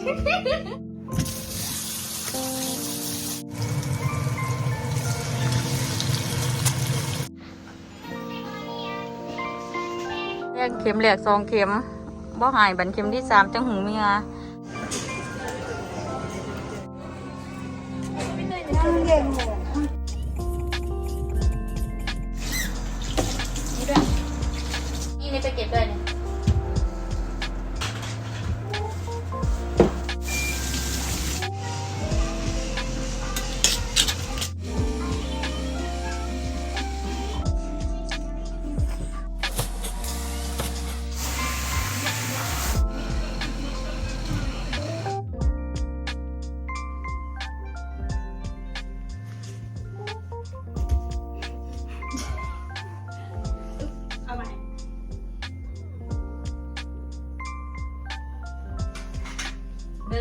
แรกเข็มแรกสองเข็มบ่หายบันเข็มที่สามจังหูเมียนี่ด้วยนี่นี่ไปเก็บด้วย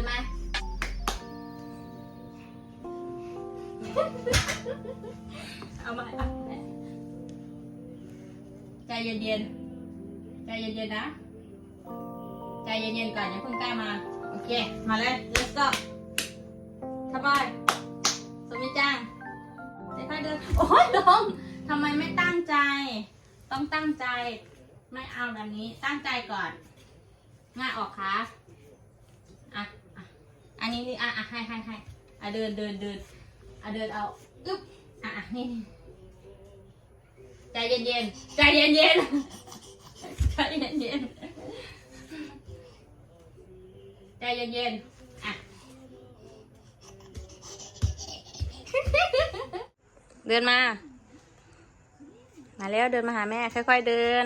นมา เอามาอะใจเย็นๆ ใจเย็นๆนะ ใจเย็นๆก่อนอย่าเพิ่งกล้ามา โอเค มาเลย let's go สบายสมิจังค่อยเดิน โอ้ยลงทำไมไม่ตั้งใจ ต้องตั้งใจ ไม่เอาแบบนี้ ตั้งใจก่อนง่ายออกขา อันนี้นี่อะอะให้ให้ให้อะเดินเดินเดินอะเดินเอาอึ๊บอะอะนี่ใจเย็นเย็นใจเย็นเย็นใจเย็นเย็นใจเย็นเย็นอะเดินมา มาแล้วเดินมาหาแม่ ค่อย ๆ เดิน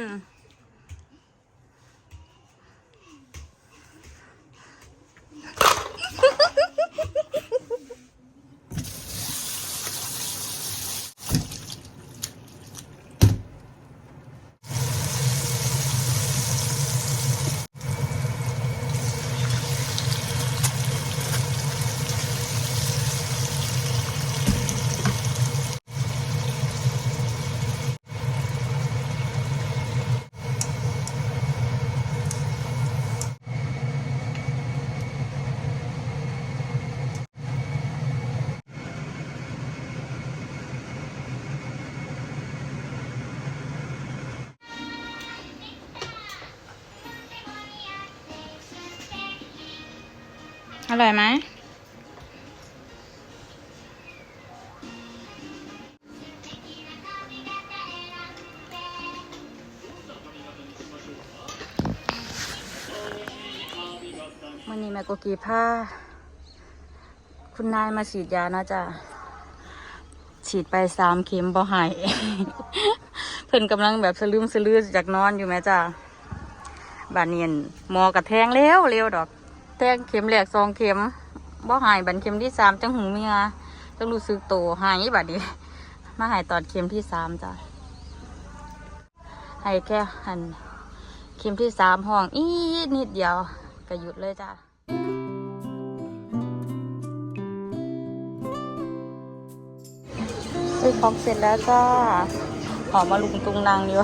อร่อยไหมวันนี้แม่กกีผ้า คุณนายมาฉีดยานะจ๊ะ ฉีดไปสามเข็มบ่หาย เพิ่นกำลังแบบสลืมสลือจากนอนอยู่แม่จ้ะบานเนียนมอกระแทงเร็วเร็วดอก ทงเข็มแรกสองเข็มบ่หายบันเข็มที่สามจังหูเมียจังรู้สึกโตหายบัดนี้มาหายตอนเข็มที่สามจ้ะให้แค่หันเข็มที่สามห้องอีนิดเดียวก็หยุดเลยจ้ะซื้อของเสร็จแล้วจ้าหอมมาลุงตุงนางอยู่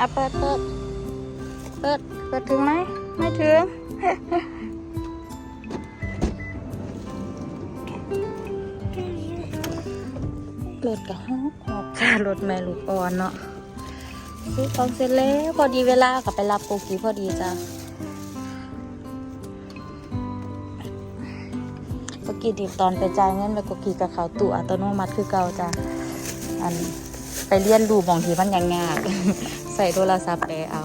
อะเปิดเปิดเปิดเปิดถึงไหมไม่ถึงรถกับฮอกหอกค่ะรถแม่ลูกอ่อนเนาะซื้อของเสร็จแล้วพอดีเวลากับไปรับโกกีพอดีจ้ะโกกีดีตอนไปจ่ายเงินไปโกกีกับเขาตู้อัตโนมัติคือเก่าจ้ะอันไปเรียนดูบางทีมันยังยาก ส่โทรศัพท์ไปเอา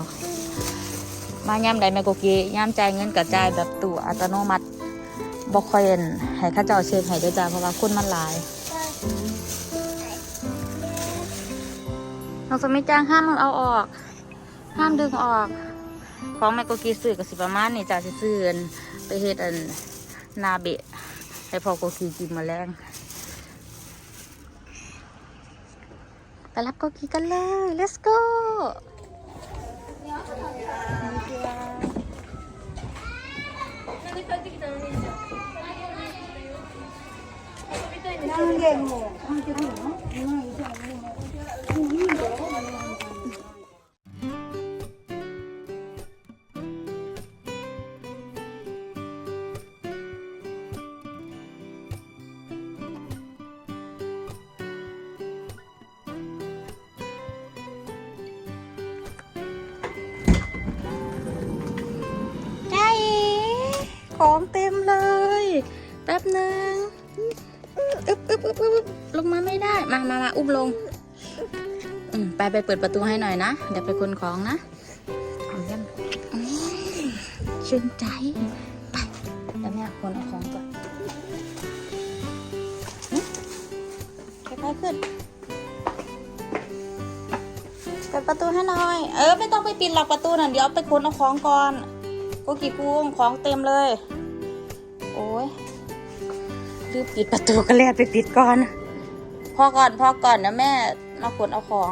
มาย่ำใดแม่โกกีย่ำจ่ายเงินกับจ่ายแบบตู้อัตโนมัติบ่ค่อยเห็นให้ข้าเจ้าเช็คให้ด้วยจ้าเพราะว่าคนมันหลายน้องสมิจ้างห้ามมันเอาออก ห้ามดึงออก ของแม่โกกีซื้อกับสิประมาณนี่จ้าสิซื้อไปเฮ็ดอันนาเบะให้พอโกกีกินมาแรง ไปรับโกกีกันเลย let's go なんで帰ってきたの ของเต็มเลย แป๊บหนึ่งอึ๊บอึ๊บอึ๊บอึ๊บลงมาไม่ได้ มามามาอุ้มลง อืมไปไปเปิดประตูให้หน่อยนะ เดี๋ยวไปคนของนะเอาเยี่ยมชื่นใจ ไปเดี๋ยวแม่คนเอาของก่อนหึค่อยๆขึ้นเปิดประตูให้หน่อย เออ ไม่ต้องไปปิดหลักประตูน่ะ เดี๋ยวไปคนเอาของก่อน กูกี่กุ้งของเต็มเลย โอ้ยรีบปิดประตูก็แลดไปปิดก่อน พอก่อนพอก่อนนะแม่มาขนเอาของ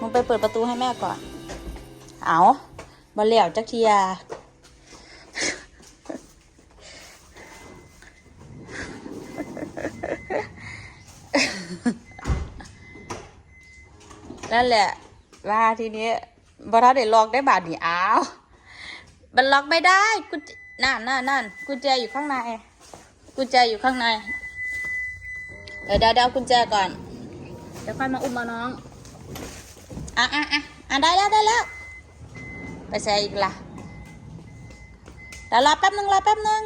มึงไปเปิดประตูให้แม่ก่อน เอามาเหลี่ยวจักเทียานั่นแหละว่าทีนี้บอทัดเดี๋ยวล็อกได้บาทนี่อ้าว มันล็อกไม่ได้กุญนั่นนั่นนั่นกุญแจอยู่ข้างใน กุญแจอยู่ข้างใน เดี๋ยวเดี๋ยวเดี๋ยวเอากุญแจก่อน เดี๋ยวค่อยมาอุ้มมาน้องอะอะอะอะได้แล้วได้แล้ว ไปแซ่อีกละเดี๋ยวรอแป๊บนึงรอแป๊บนึง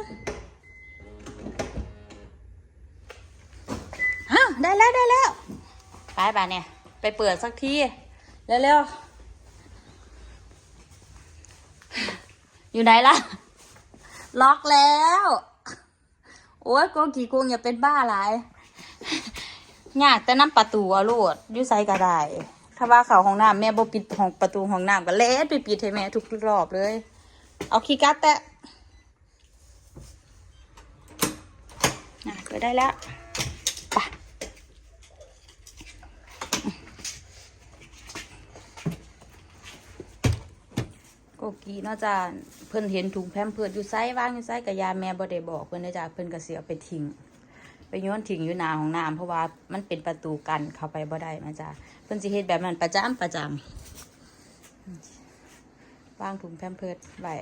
อ้าวได้แล้วได้แล้ว ไปบ่าเนี่ย ไปเปิดสักที เร็วๆ อยู่ไหนล่ะ ล็อกแล้ว โอ้ยโกกี่โกงอย่าเป็นบ้าหลายยากแต่น้ำประตูอะลูดยู่ใส่ก็ได้ ถ้าว่าเขาห้องน้ำแม่บ่ปิดห้องประตูห้องน้ำก็เล็ดไปปิดให้แม่ทุกรอบเลย เอาคีย์การ์ดแตะอะเปิดได้แล้วไปโกกีเนาะจ้า เพิ่นเห็นถุงแพมเพิร์ดอยู่ไซว่างอยู่ไซกับยาแม่บ่ได้บอกเพิ่นนะจ๊ะเพิ่นก็เสียไปทิ้งไปโยนทิ้งอยู่หน้าของน้ำเพราะว่ามันเป็นประตูกันเข้าไปบ่ได้นะจ๊ะเพิ่นสิเฮ็ดแบบนั้นประจำประจำวางถุงแพมเพิร์ดไว้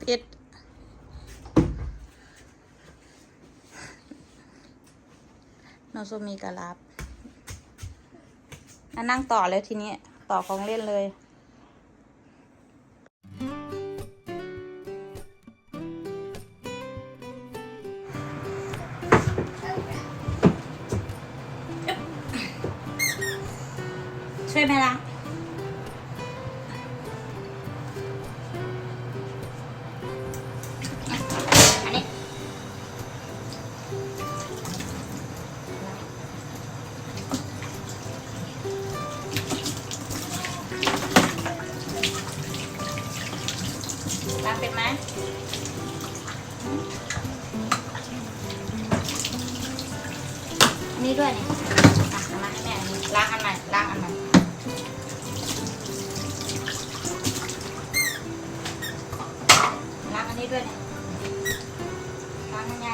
ปิด น้องโซมีกระลับอะนั่งต่อเลยทีนี้ ต่อของเล่นเลยช่วยไหมล่ะ เป็นไหมอันนี้ด้วยนี่อะเอามาให้แม่อันนี้ล้างอันใหม่ล้างอันใหม่ล้างอันนี้ด้วยนี่ล้างยังไง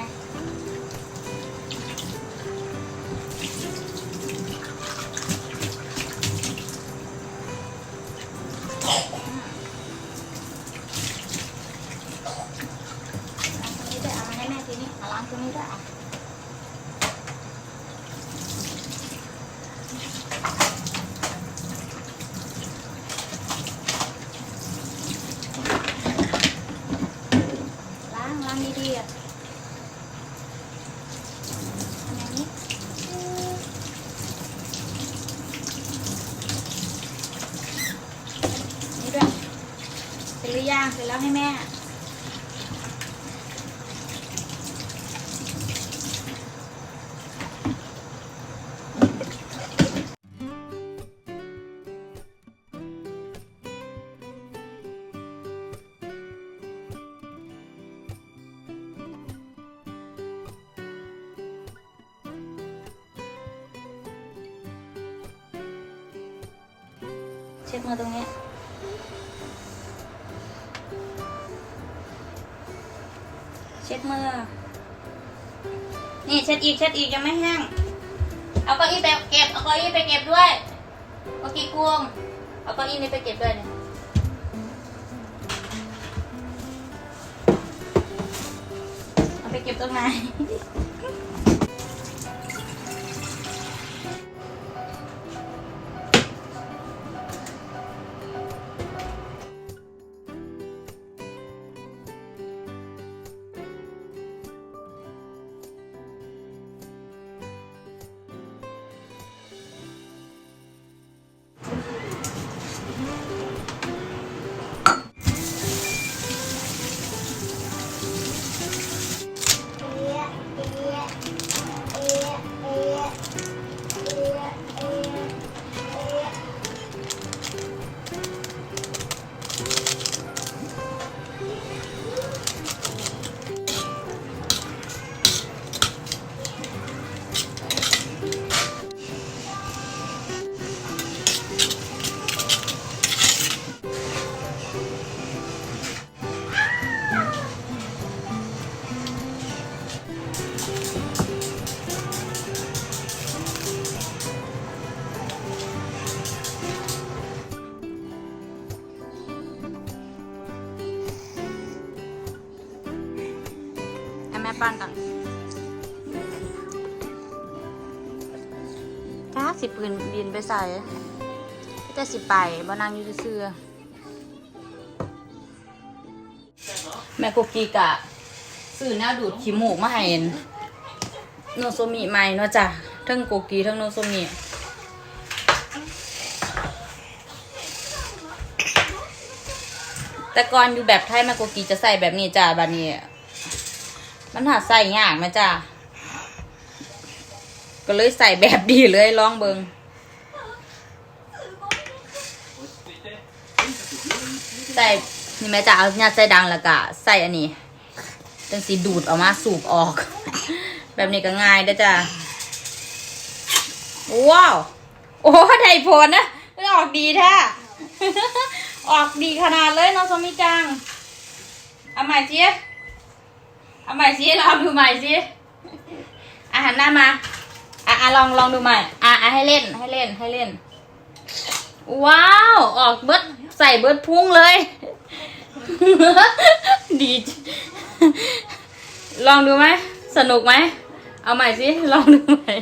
รงนี้ด้วยอะล้างล้างดีๆอะทำอย่างนี้นี่ด้วยเสร็จหรือยังเสร็จแล้วให้แม่ เช็ดมือตรงนี้ เช็ดมือ นี่เช็ดอีกเช็ดอีกยังไม่แห้ง เอาเก้าอี้ไปเก็บ เอาเก้าอี้ไปเก็บด้วยเมื่อกี้กวง เอาเก้าอี้นี้ไปเก็บด้วยเนี่ยเอาไปเก็บต้นไม้ ปั้นก่อนจ้าสิปืนบินไปใส่แต่สิไปบ่นั่งอยู่ซื่อแม่กุกกีกะซื้อแนวดูดขี้มูกมาให้โนโซมิใหม่เนาะจ้ะทั้งกุกกีทั้งโนโซมิแต่ก่อนอยู่แบบไทยแม่กุกกีจะใส่แบบนี้จ้ะบัดนี้ มันหาใส่ยากไหมจ้าก็เลยใส่แบบดีเลยลองเบิงใส่นี่แม่จ้าเอาเนี่ยใส่ดังแล้วก็ใส่อันนี้จังสีดูดออกมาสูบออก แบบนี้ก็ง่ายเด้จ้าว้าว โอ้ได้ผลนะออกดีแท้ออกดีขนาดเลยน้องสมิจังเอาใหม่เจี๊ยบ เอาใหม่สิลองดูใหม่สิอาหันหน้ามาอะอะลองลองดูใหม่ อะอะให้เล่นให้เล่นให้เล่น ว้าว ออกเบิดใส่เบิดพุ่งเลย ดี ลองดูไหมสนุกไหม เอาใหม่สิ ลองดูใหม่